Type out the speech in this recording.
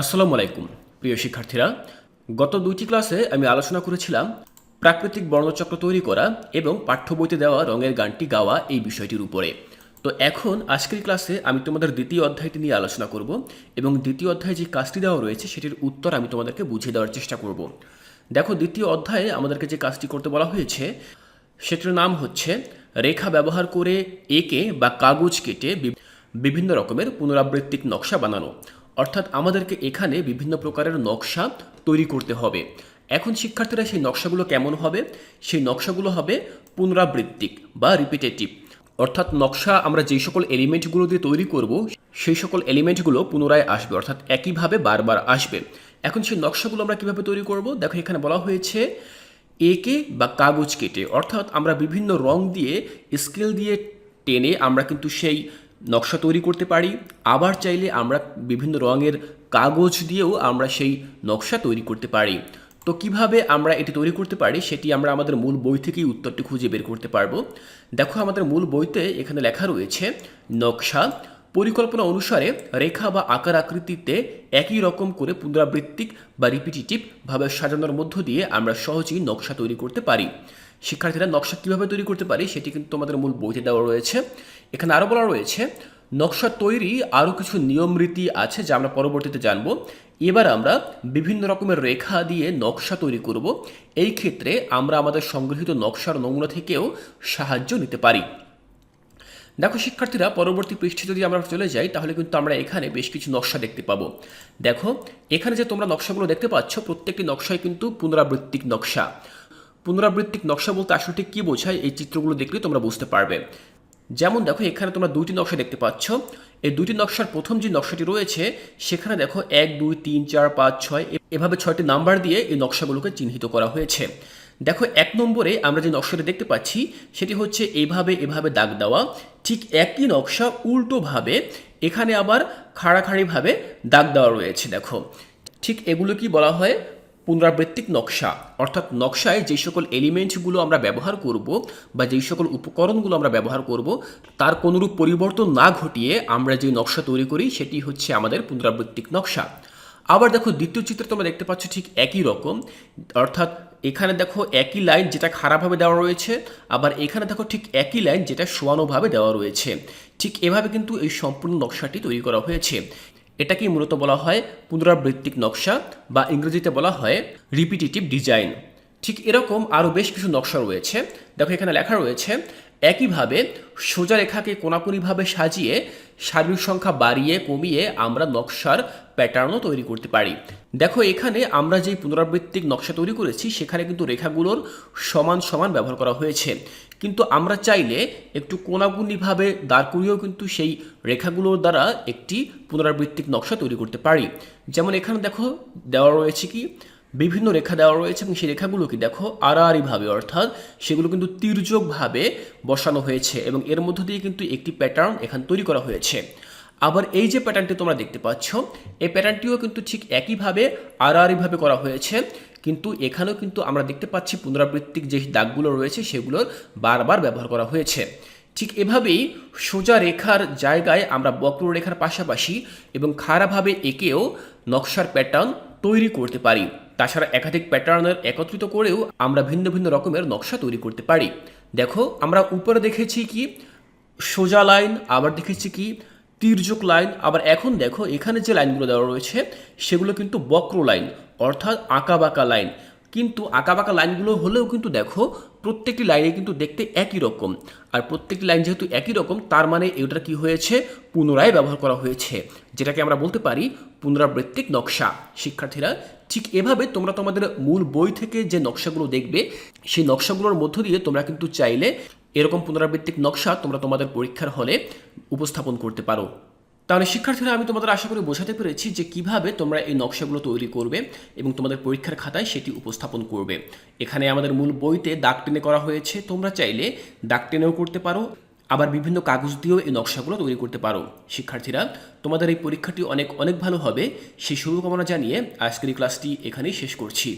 আসসালামু আলাইকুম, প্রিয় শিক্ষার্থীরা। গত দুইটি ক্লাসে আমি আলোচনা করেছিলাম প্রাকৃতিক বর্ণচক্র তৈরি করা এবং পাঠ্য বইতে দেওয়া রঙের গানটি গাওয়া এই বিষয়টির উপরে। তো এখন আজকের ক্লাসে আমি তোমাদের দ্বিতীয় অধ্যায়টি নিয়ে আলোচনা করব এবং দ্বিতীয় অধ্যায়ে যে কাজটি দেওয়া রয়েছে সেটির উত্তর আমি তোমাদেরকে বুঝিয়ে দেওয়ার চেষ্টা করব। দেখো, দ্বিতীয় অধ্যায়ে আমাদেরকে যে কাজটি করতে বলা হয়েছে, সেটির নাম হচ্ছে রেখা ব্যবহার করে এঁকে বা কাগজ কেটে বিভিন্ন রকমের পুনরাবৃত্তিক নকশা বানানো। অর্থাৎ আমাদেরকে এখানে বিভিন্ন প্রকারের নকশা তৈরি করতে হবে। এখন শিক্ষার্থীরা সেই নকশাগুলো কেমন হবে? সেই নকশাগুলো হবে পুনরাবৃত্তিক বা রিপিটেটিভ অর্থাৎ নকশা আমরা যেই সকল এলিমেন্টগুলো দিয়ে তৈরি করব, সেই সকল এলিমেন্টগুলো পুনরায় আসবে, অর্থাৎ একইভাবে বারবার আসবে। এখন সেই নকশাগুলো আমরা কীভাবে তৈরি করব? দেখো এখানে বলা হয়েছে একে বা কাগজ কেটে। অর্থাৎ আমরা বিভিন্ন রং দিয়ে, স্কেল দিয়ে টেনে আমরা কিন্তু সেই নকশা তৈরি করতে পারি। আবার চাইলে আমরা বিভিন্ন রঙের কাগজ দিয়েও আমরা সেই নকশা তৈরি করতে পারি। তো কীভাবে আমরা এটি তৈরি করতে পারি, সেটি আমরা আমাদের মূল বই থেকেই উত্তরটি খুঁজে বের করতে পারব। দেখো আমাদের মূল বইতে এখানে লেখা রয়েছে, নকশা পরিকল্পনা অনুসারে রেখা বা আকার আকৃতিতে একই রকম করে পুনরাবৃত্তিক বা রিপিটিটিভ ভাবে সাজানোর মধ্য দিয়ে আমরা সহজেই নকশা তৈরি করতে পারি। শিক্ষার্থীরা নকশা কীভাবে তৈরি করতে পারি সেটি কিন্তু তোমাদের মূল বইতে দেওয়া রয়েছে। এখানে আরও বলা রয়েছে, নকশা তৈরি আরও কিছু নিয়ম রীতি আছে যা আমরা পরবর্তীতে জানব। এবার আমরা বিভিন্ন রকমের রেখা দিয়ে নকশা তৈরি করব। এই ক্ষেত্রে আমরা আমাদের সংগৃহীত নকশার নমুনা থেকেও সাহায্য নিতে পারি। দেখো শিক্ষার্থীরা, পরবর্তী পৃষ্ঠে যদি আমরা চলে যাই, তাহলে কিন্তু আমরা এখানে বেশ কিছু নকশা দেখতে পাবো। দেখো, এখানে যে তোমরা নকশাগুলো দেখতে পাচ্ছ, প্রত্যেকটি নকশায় কিন্তু পুনরাবৃত্তিক নকশা। পুনরাবৃত্তিক নকশা বলতে আসলে ঠিক কী বোঝায় এই চিত্রগুলো দেখলে তোমরা বুঝতে পারবে। যেমন দেখো, এখানে তোমরা দুইটি নকশা দেখতে পাচ্ছ। এই দুইটি নকশার প্রথম যে নকশাটি রয়েছে, সেখানে দেখো এক, দুই, তিন, চার, পাঁচ, ছয় এভাবে ছয়টি নাম্বার দিয়ে এই নকশাগুলোকে চিহ্নিত করা হয়েছে। দেখো, এক নম্বরে আমরা যে নকশাটি দেখতে পাচ্ছি, সেটি হচ্ছে এভাবে এভাবে দাগ দেওয়া। ঠিক একই নকশা উল্টোভাবে এখানে আবার খাড়াখাড়িভাবে দাগ দেওয়া রয়েছে, দেখো। ঠিক এগুলো কি বলা হয়? পুনরাবৃত্তিক নকশা, অর্থাৎ নকশায় যে সকল এলিমেন্টগুলো আমরা ব্যবহার করব বা যেই সকল উপকরণগুলো আমরা ব্যবহার করব, তার কোনোরূপ পরিবর্তন না ঘটিয়ে আমরা যে নকশা তৈরি করি, সেটি হচ্ছে আমাদের পুনরাবৃত্তিক নকশা। আবার দেখো, দ্বিতীয় চিত্রে তোমরা দেখতে পাচ্ছ ঠিক একই রকম, অর্থাৎ এখানে দেখো একই লাইন যেটা খারাপভাবে দেওয়া রয়েছে, আবার এখানে দেখো ঠিক একই লাইন যেটা সোয়ানোভাবে দেওয়া রয়েছে। ঠিক এভাবে কিন্তু এই সম্পূর্ণ নকশাটি তৈরি করা হয়েছে। এটাকেই মূলত বলা হয় পুনরাবৃত্তিক নকশা বা ইংরেজিতে বলা হয় রিপিটিটিভ ডিজাইন ঠিক এরকম আরও বেশ কিছু নকশা রয়েছে। দেখো এখানে লেখা রয়েছে, একইভাবে সোজা রেখাকে কোনাকুনিভাবে সাজিয়ে সার্বিক সংখ্যা বাড়িয়ে কমিয়ে আমরা নকশার প্যাটার্নও তৈরি করতে পারি। দেখো এখানে আমরা যেই পুনরাবৃত্তিক নকশা তৈরি করেছি, সেখানে কিন্তু রেখাগুলোর সমান সমান ব্যবহার করা হয়েছে। কিন্তু আমরা চাইলে একটু কোনাকুনিভাবে দাঁড় করিয়েও কিন্তু সেই রেখাগুলোর দ্বারা একটি পুনরাবৃত্তিক নকশা তৈরি করতে পারি। যেমন এখানে দেখো, দেওয়া রয়েছে কি? বিভিন্ন রেখা দেওয়া রয়েছে এবং সেই রেখাগুলোকে দেখো আড়াআড়িভাবে, অর্থাৎ সেগুলো কিন্তু তির্যকভাবে বসানো হয়েছে এবং এর মধ্য দিয়ে কিন্তু একটি প্যাটার্ন এখানে তৈরি করা হয়েছে। আবার এই যে প্যাটার্নটি তোমরা দেখতে পাচ্ছ, এই প্যাটার্নটিও কিন্তু ঠিক একইভাবে আড়াআড়িভাবে করা হয়েছে। কিন্তু এখানেও কিন্তু আমরা দেখতে পাচ্ছি পুনরাবৃত্তিক যে দাগগুলো রয়েছে সেগুলোর বারবার ব্যবহার করা হয়েছে। ঠিক এভাবেই সোজা রেখার জায়গায় আমরা বক্ররেখার পাশাপাশি এবং খাড়াভাবে এঁকেও নকশার প্যাটার্ন তৈরি করতে পারি। তাছাড়া একাধিক প্যাটার্নের একত্রিত করেও আমরা ভিন্ন ভিন্ন রকমের নকশা তৈরি করতে পারি। দেখো, আমরা উপরে দেখেছি কি, সোজা লাইন, আবার দেখেছি কি, তির্যক লাইন, আবার এখন দেখো এখানে যে লাইনগুলো দেওয়া রয়েছে, সেগুলো কিন্তু বক্র লাইন। অর্থাৎ আঁকা বাঁকা লাইন কিন্তু আঁকা বাঁকা লাইনগুলো হলেও কিন্তু দেখো, প্রত্যেকটি লাইনে কিন্তু দেখতে একই রকম। আর প্রত্যেকটি লাইন যেহেতু একই রকম, তার মানে এটা কি হয়েছে? পুনরায় ব্যবহার করা হয়েছে। যেটাকে আমরা বলতে পারি পুনরাবৃত্তিক নকশা। শিক্ষার্থীরা, ঠিক এভাবে তোমরা তোমাদের মূল বই থেকে যে নকশাগুলো দেখবে, সেই নকশাগুলোর মধ্য দিয়ে তোমরা কিন্তু চাইলে এরকম পুনরাবৃত্তিক নকশা তোমরা তোমাদের পরীক্ষার হলে উপস্থাপন করতে পারো। তাহলে শিক্ষার্থীরা, আমি তোমাদের আশা করি বোঝাতে পেরেছি যে কীভাবে তোমরা এই নকশাগুলো তৈরি করবে এবং তোমাদের পরীক্ষার খাতায় সেটি উপস্থাপন করবে। এখানে আমাদের মূল বইতে দাগ টেনে করা হয়েছে। তোমরা চাইলে দাগ টেনেও করতে পারো, আবার বিভিন্ন কাগজ দিয়েও এই নকশাগুলো তৈরি করতে পারো। শিক্ষার্থীরা, তোমাদের এই পরীক্ষাটি অনেক অনেক ভালো হবে। সেই শুভকামনা জানিয়ে আজকের এই ক্লাসটি এখানেই শেষ করছি।